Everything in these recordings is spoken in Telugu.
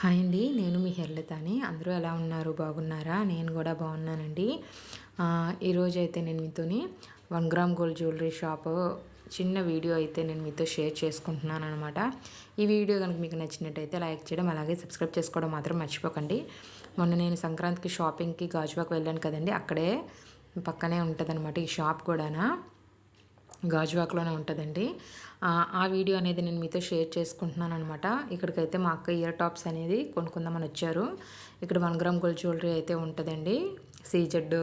హాయ్ అండి నేను మీ హెర్లతాని. అందరూ ఎలా ఉన్నారు? బాగున్నారా? నేను కూడా బాగున్నానండి. ఈరోజు అయితే నేను మీతోని one gram gold jewellery shop చిన్న వీడియో అయితే నేను మీతో షేర్ చేసుకుంటున్నాను అనమాట ఈ వీడియో కనుక మీకు నచ్చినట్టయితే లైక్ చేయడం అలాగే సబ్స్క్రైబ్ చేసుకోవడం మాత్రం మర్చిపోకండి. మొన్న నేను సంక్రాంతికి షాపింగ్కి గాజువాక్ వెళ్ళాను కదండి అక్కడే పక్కనే ఉంటుంది ఈ షాప్ కూడానా. గాజువాక్లోనే ఉంటుందండి. ఆ వీడియో అనేది నేను మీతో షేర్ చేసుకుంటున్నాను అనమాట ఇక్కడికైతే మా అక్క ఇయర్ టాప్స్ అనేది కొనుక్కుందామని వచ్చారు. ఇక్కడ వన్ గ్రామ్ గోల్డ్ జ్యువెలరీ అయితే ఉంటుందండి. సీజెడ్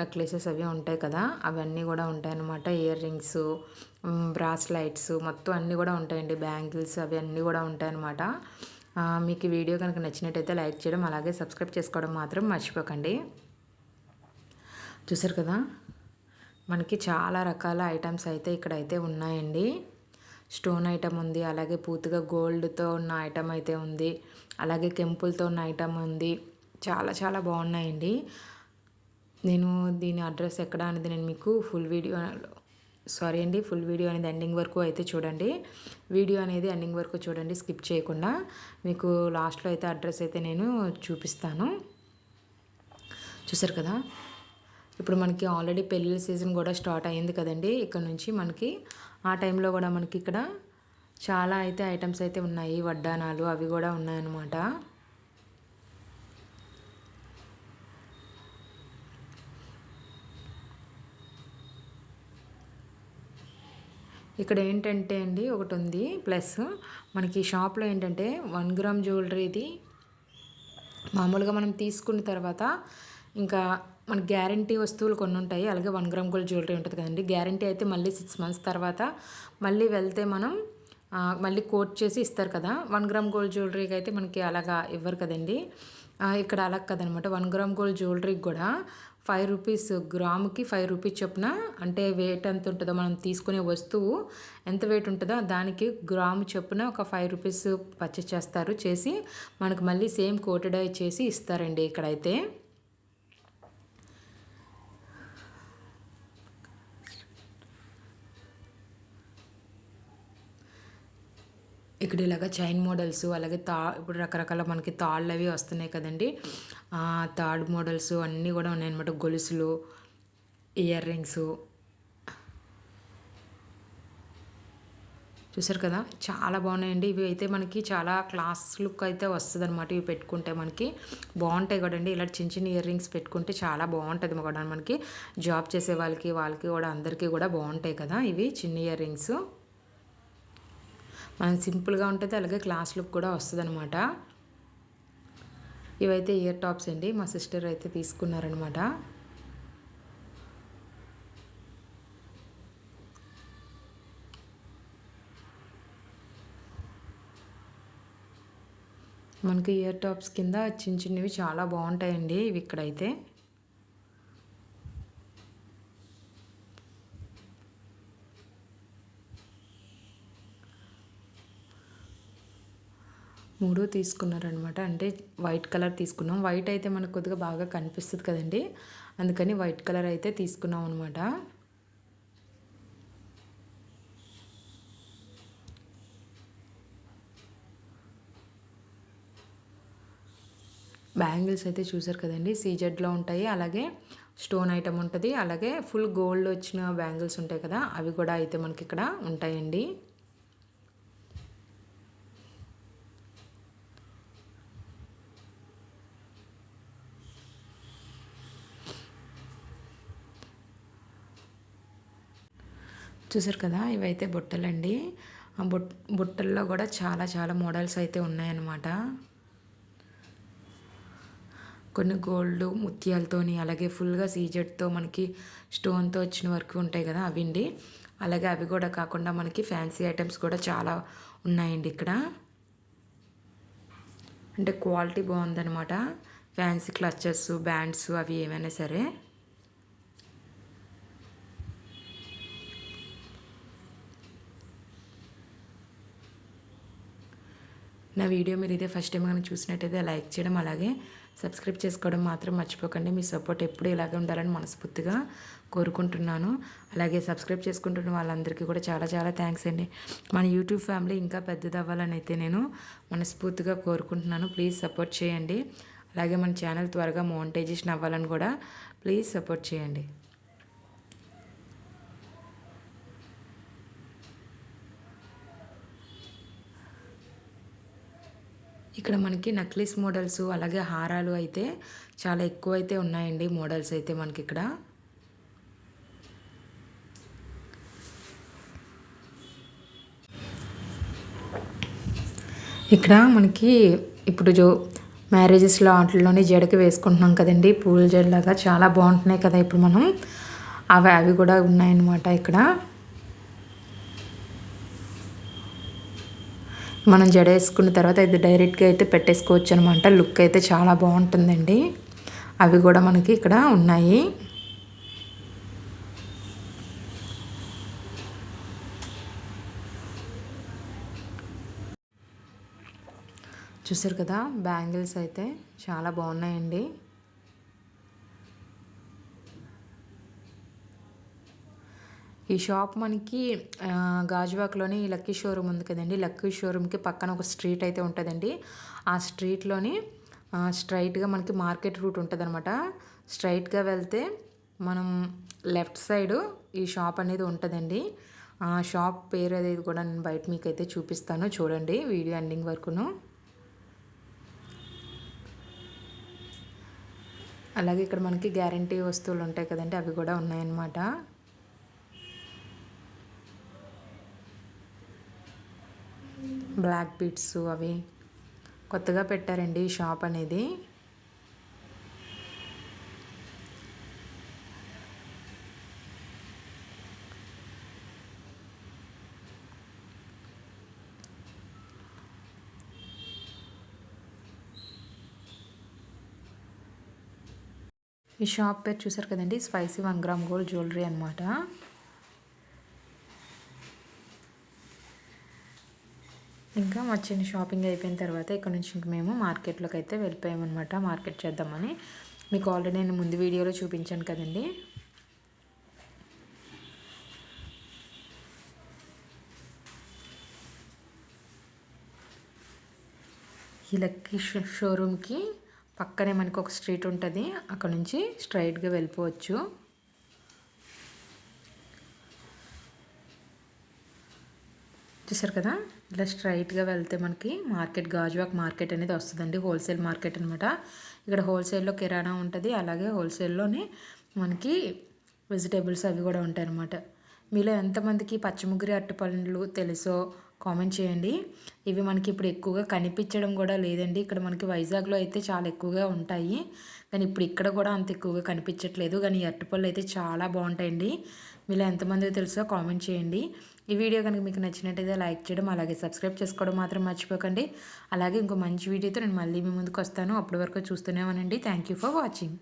నెక్లెసెస్ అవి ఉంటాయి కదా అవన్నీ కూడా ఉంటాయన్నమాట. ఇయర్ రింగ్స్ బ్రాస్లైట్స్ మొత్తం అన్నీ కూడా ఉంటాయండి. బ్యాంగిల్స్ అవి అన్నీ కూడా ఉంటాయన్నమాట. మీకు ఈ వీడియో కనుక నచ్చినట్టయితే లైక్ చేయడం అలాగే సబ్స్క్రైబ్ చేసుకోవడం మాత్రం మర్చిపోకండి. చూసారు కదా? మనకి చాలా రకాల ఐటమ్స్ అయితే ఇక్కడైతే ఉన్నాయండి. స్టోన్ ఐటమ్ ఉంది అలాగే పూర్తిగా గోల్డ్తో ఉన్న ఐటమ్ అయితే ఉంది అలాగే కెంపుల్తో ఉన్న ఐటమ్ ఉంది. చాలా చాలా బాగున్నాయండి. నేను దీని అడ్రస్ ఎక్కడ అనేది నేను మీకు ఫుల్ వీడియో సారీ అండి ఫుల్ వీడియో అనేది ఎండింగ్ వరకు అయితే చూడండి. వీడియో అనేది ఎండింగ్ వరకు చూడండి స్కిప్ చేయకుండా. మీకు లాస్ట్లో అయితే అడ్రస్ అయితే నేను చూపిస్తాను. చూసారు కదా? ఇప్పుడు మనకి ఆల్రెడీ పెళ్ళిళ్ళ సీజన్ కూడా స్టార్ట్ అయ్యింది కదండి. ఇక్కడ నుంచి మనకి ఆ టైంలో కూడా మనకి ఇక్కడ చాలా అయితే ఐటమ్స్ అయితే ఉన్నాయి. వడ్డానాలు అవి కూడా ఉన్నాయన్నమాట. ఇక్కడ ఏంటంటే అండి ఒకటి ఉంది. ప్లస్ మనకి షాప్లో ఏంటంటే వన్ గ్రామ్ జ్యువెలరీది మామూలుగా మనం తీసుకున్న తర్వాత ఇంకా మన గ్యారంటీ వస్తువులు కొన్ని ఉంటాయి అలాగే వన్ గ్రామ్ గోల్డ్ జ్యువెలరీ ఉంటుంది కదండి. గ్యారంటీ అయితే మళ్ళీ సిక్స్ మంత్స్ తర్వాత మళ్ళీ వెళ్తే మనం మళ్ళీ కోట్ చేసి ఇస్తారు కదా. వన్ గ్రామ్ గోల్డ్ జ్యువెలరీకి అయితే మనకి అలాగా ఇవ్వరు కదండి. ఇక్కడ అలా కదనమాట. వన్ గ్రామ్ గోల్డ్ జ్యువెలరీకి కూడా ఫైవ్ రూపీస్ గ్రాముకి ఫైవ్ రూపీస్ చొప్పున అంటే వెయిట్ ఎంత ఉంటుందో మనం తీసుకునే వస్తువు ఎంత వెయిట్ ఉంటుందో దానికి గ్రాము చొప్పున ఒక ఫైవ్ రూపీస్ పర్చేస్ చేస్తారు. చేసి మనకు మళ్ళీ సేమ్ కోటెడ్ చేసి ఇస్తారండి ఇక్కడైతే. ఇక్కడ ఇలాగా చైన్ మోడల్స్ అలాగే తా ఇప్పుడు రకరకాల మనకి తాళ్ళు అవి వస్తున్నాయి కదండి. తాడు మోడల్స్ అన్నీ కూడా ఉన్నాయన్నమాట. గొలుసులు ఇయర్ రింగ్స్. చూసారు కదా? చాలా బాగున్నాయండి. ఇవి అయితే మనకి చాలా క్లాస్ లుక్ అయితే వస్తుంది అనమాట ఇవి పెట్టుకుంటే మనకి బాగుంటాయి కదండి. ఇలా చిన్న చిన్న ఇయర్ రింగ్స్ పెట్టుకుంటే చాలా బాగుంటుంది కూడా మనకి. జాబ్ చేసే వాళ్ళకి వాళ్ళకి కూడా అందరికీ కూడా బాగుంటాయి కదా ఇవి చిన్న ఇయర్ రింగ్స్. సింపుల్గా ఉంటుంది అలాగే క్లాస్ లుక్ కూడా వస్తుంది అనమాట ఇవైతే ఇయర్ టాప్స్ అండి మా సిస్టర్ అయితే తీసుకున్నారనమాట మనకి ఇయర్ టాప్స్ కింద చిన్న చిన్నవి చాలా బాగుంటాయండి ఇవి ఇక్కడైతే. మూడు తీసుకున్నారనమాట అంటే వైట్ కలర్ తీసుకున్నాం. వైట్ అయితే మనకు కొద్దిగా బాగా కనిపిస్తుంది కదండి. అందుకని వైట్ కలర్ అయితే తీసుకున్నాం అనమాట బ్యాంగిల్స్ అయితే చూసారు కదండి. సీజెడ్లో ఉంటాయి. అలాగే స్టోన్ ఐటమ్ ఉంటుంది. అలాగే ఫుల్ గోల్డ్ వచ్చిన బ్యాంగిల్స్ ఉంటాయి కదా అవి కూడా అయితే మనకి ఇక్కడ ఉంటాయండి. చూసారు కదా ఇవైతే బుట్టలండి. బుట్ బుట్టల్లో కూడా చాలా చాలా మోడల్స్ అయితే ఉన్నాయన్నమాట. కొన్ని గోల్డ్ ముత్యాలతోని అలాగే ఫుల్గా సీజెడ్తో మనకి స్టోన్తో వచ్చిన వర్క్ ఉంటాయి కదా అవి అండి. అలాగే అవి కూడా కాకుండా మనకి ఫ్యాన్సీ ఐటమ్స్ కూడా చాలా ఉన్నాయండి ఇక్కడ. అంటే క్వాలిటీ బాగుందనమాట ఫ్యాన్సీ క్లచెస్ బ్యాండ్స్ అవి ఏమైనా సరే. నా వీడియో మీరు ఇదే ఫస్ట్ టైం కానీ చూసినట్టయితే లైక్ చేయడం అలాగే సబ్స్క్రైబ్ చేసుకోవడం మాత్రం మర్చిపోకండి. మీ సపోర్ట్ ఎప్పుడు ఇలాగే ఉండాలని మనస్ఫూర్తిగా కోరుకుంటున్నాను. అలాగే సబ్స్క్రైబ్ చేసుకుంటున్న వాళ్ళందరికీ కూడా చాలా చాలా థ్యాంక్స్ అండి. మన యూట్యూబ్ ఫ్యామిలీ ఇంకా పెద్దదవ్వాలని అయితే నేను మనస్ఫూర్తిగా కోరుకుంటున్నాను. ప్లీజ్ సపోర్ట్ చేయండి. అలాగే మన ఛానల్ త్వరగా మోనిటైజేషన్ అవ్వాలని కూడా ప్లీజ్ సపోర్ట్ చేయండి. ఇక్కడ మనకి నక్లీస్ మోడల్స్ అలాగే హారాలు అయితే చాలా ఎక్కువ అయితే ఉన్నాయండి మోడల్స్ అయితే మనకి ఇక్కడ. ఇక్కడ మనకి ఇప్పుడు జో మ్యారేజెస్లో వాటిల్లోనే జడకి వేసుకుంటున్నాం కదండి. పూల జడలాగా చాలా బాగుంటున్నాయి కదా ఇప్పుడు మనం. అవి అవి కూడా ఉన్నాయన్నమాట ఇక్కడ. మనం జడ వేసుకున్న తర్వాత ఇది డైరెక్ట్గా అయితే పెట్టేసుకోవచ్చు అనమాట. లుక్ అయితే చాలా బాగుంటుందండి. అవి కూడా మనకి ఇక్కడ ఉన్నాయి. చూసారు కదా? బ్యాంగిల్స్ అయితే చాలా బాగున్నాయండి. ఈ షాప్ మనకి గాజువాక్లోని లక్కీ షోరూమ్ ఉంది కదండి. లక్కీ షోరూమ్కి పక్కన ఒక స్ట్రీట్ అయితే ఉంటుందండి. ఆ స్ట్రీట్లోని స్ట్రైట్గా మనకి మార్కెట్ రూట్ ఉంటుంది అనమాట స్ట్రైట్గా వెళ్తే మనం లెఫ్ట్ సైడ్ ఈ షాప్ అనేది ఉంటుందండి. ఆ షాప్ పేరు అనేది కూడా నేను బయట మీకు అయితే చూపిస్తాను. చూడండి వీడియో ఎండింగ్ వరకును. అలాగే ఇక్కడ మనకి గ్యారంటీ వస్తువులు ఉంటాయి కదండి అవి కూడా ఉన్నాయన్నమాట. బ్లాక్ బీట్స్ అవి కొత్తగా పెట్టారండి ఈ షాప్ అనేది. ఈ షాప్ పేరు చూసారు కదండి? Spicy one gram gold jewellery అనమాట ఇంకా మా చిన్న షాపింగ్ అయిపోయిన తర్వాత ఇక్కడ నుంచి ఇంక మేము మార్కెట్లోకి అయితే వెళ్ళిపోయామన్నమాట. మార్కెట్ చేద్దామని. మీకు ఆల్రెడీ నేను ముందు వీడియోలో చూపించాను కదండి. ఈ లక్కీ షోరూమ్కి పక్కనే మనకు ఒక స్ట్రీట్ ఉంటుంది. అక్కడ నుంచి స్ట్రైట్గా వెళ్ళిపోవచ్చు. చూసారు కదా? ఇలా స్ట్రైట్గా వెళ్తే మనకి మార్కెట్ గాజువాక్ మార్కెట్ అనేది వస్తుందండి. హోల్సేల్ మార్కెట్ అనమాట ఇక్కడ హోల్సేల్లో కిరాణా ఉంటుంది. అలాగే హోల్సేల్లోనే మనకి వెజిటేబుల్స్ అవి కూడా ఉంటాయన్నమాట. మీలో ఎంతమందికి పచ్చిముగ్గురి అరటిపండ్లు తెలుసో కామెంట్ చేయండి. ఇవి మనకి ఇప్పుడు ఎక్కువగా కనిపించడం కూడా లేదండి. ఇక్కడ మనకి వైజాగ్లో అయితే చాలా ఎక్కువగా ఉంటాయి. కానీ ఇప్పుడు ఇక్కడ కూడా అంత ఎక్కువగా కనిపించట్లేదు. కానీ అరటిపళ్ళు అయితే చాలా బాగుంటాయండి. మీలో ఎంతమందికి తెలుసో కామెంట్ చేయండి. ఈ వీడియో కనుక మీకు నచ్చినట్టయితే లైక్ చేయడం అలాగే సబ్స్క్రైబ్ చేసుకోవడం మాత్రం మర్చిపోకండి. అలాగే ఇంకో మంచి వీడియోతో నేను మళ్ళీ మీ ముందుకు వస్తాను. అప్పటి వరకు చూస్తూనే థ్యాంక్ యూ ఫర్ వాచింగ్